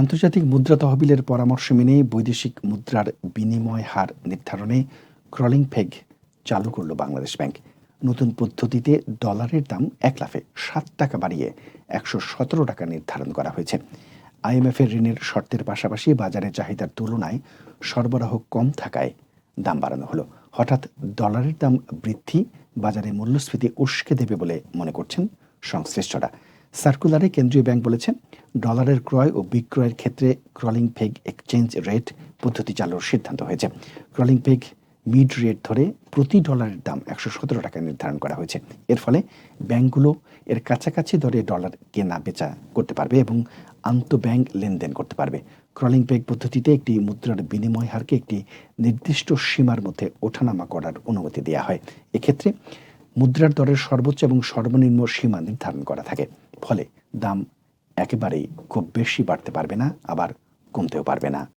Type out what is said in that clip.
আন্তর্জাতিক মুদ্রা তহবিলের পরামর্শ মেনে বৈদেশিক মুদ্রার বিনিময় হার নির্ধারণে ক্রলিং ফেগ চালু করল বাংলাদেশ ব্যাংক। নতুন পদ্ধতিতে ডলারের দাম এক লাফে সাত টাকা বাড়িয়ে একশো সতেরো টাকা নির্ধারণ করা হয়েছে। আইএমএফ এর ঋণের শর্তের পাশাপাশি বাজারে চাহিদার তুলনায় সরবরাহ কম থাকায় দাম বাড়ানো হলো। হঠাৎ ডলারের দাম বৃদ্ধি বাজারে মূল্যস্ফীতি উস্কে দেবে বলে মনে করছেন সংশ্লিষ্টরা। সার্কুলারে কেন্দ্রীয় ব্যাংক বলেছে ডলারের ক্রয় ও বিক্রয়ের ক্ষেত্রে ক্রলিং পেগ এক্সচেঞ্জ রেট পদ্ধতি চালুর সিদ্ধান্ত হয়েছে। ক্রলিং পেগ মিড রেট ধরে প্রতি ডলারের দাম একশো সতেরো টাকা নির্ধারণ করা হয়েছে। এর ফলে ব্যাংকগুলো এর কাছাকাছি দরে ডলার কেনা বেচা করতে পারবে এবং আন্তঃব্যাংক লেনদেন করতে পারবে। ক্রলিং পেগ পদ্ধতিতে একটি মুদ্রার বিনিময় হারকে একটি নির্দিষ্ট সীমার মধ্যে ওঠানামা করার অনুমতি দেওয়া হয়। এক্ষেত্রে মুদ্রার দরের সর্বোচ্চ এবং সর্বনিম্ন সীমা নির্ধারণ করা থাকে। ফলে দাম একেবারেই খুব বেশি বাড়তে পারবে না আবার কমতেও পারবে না।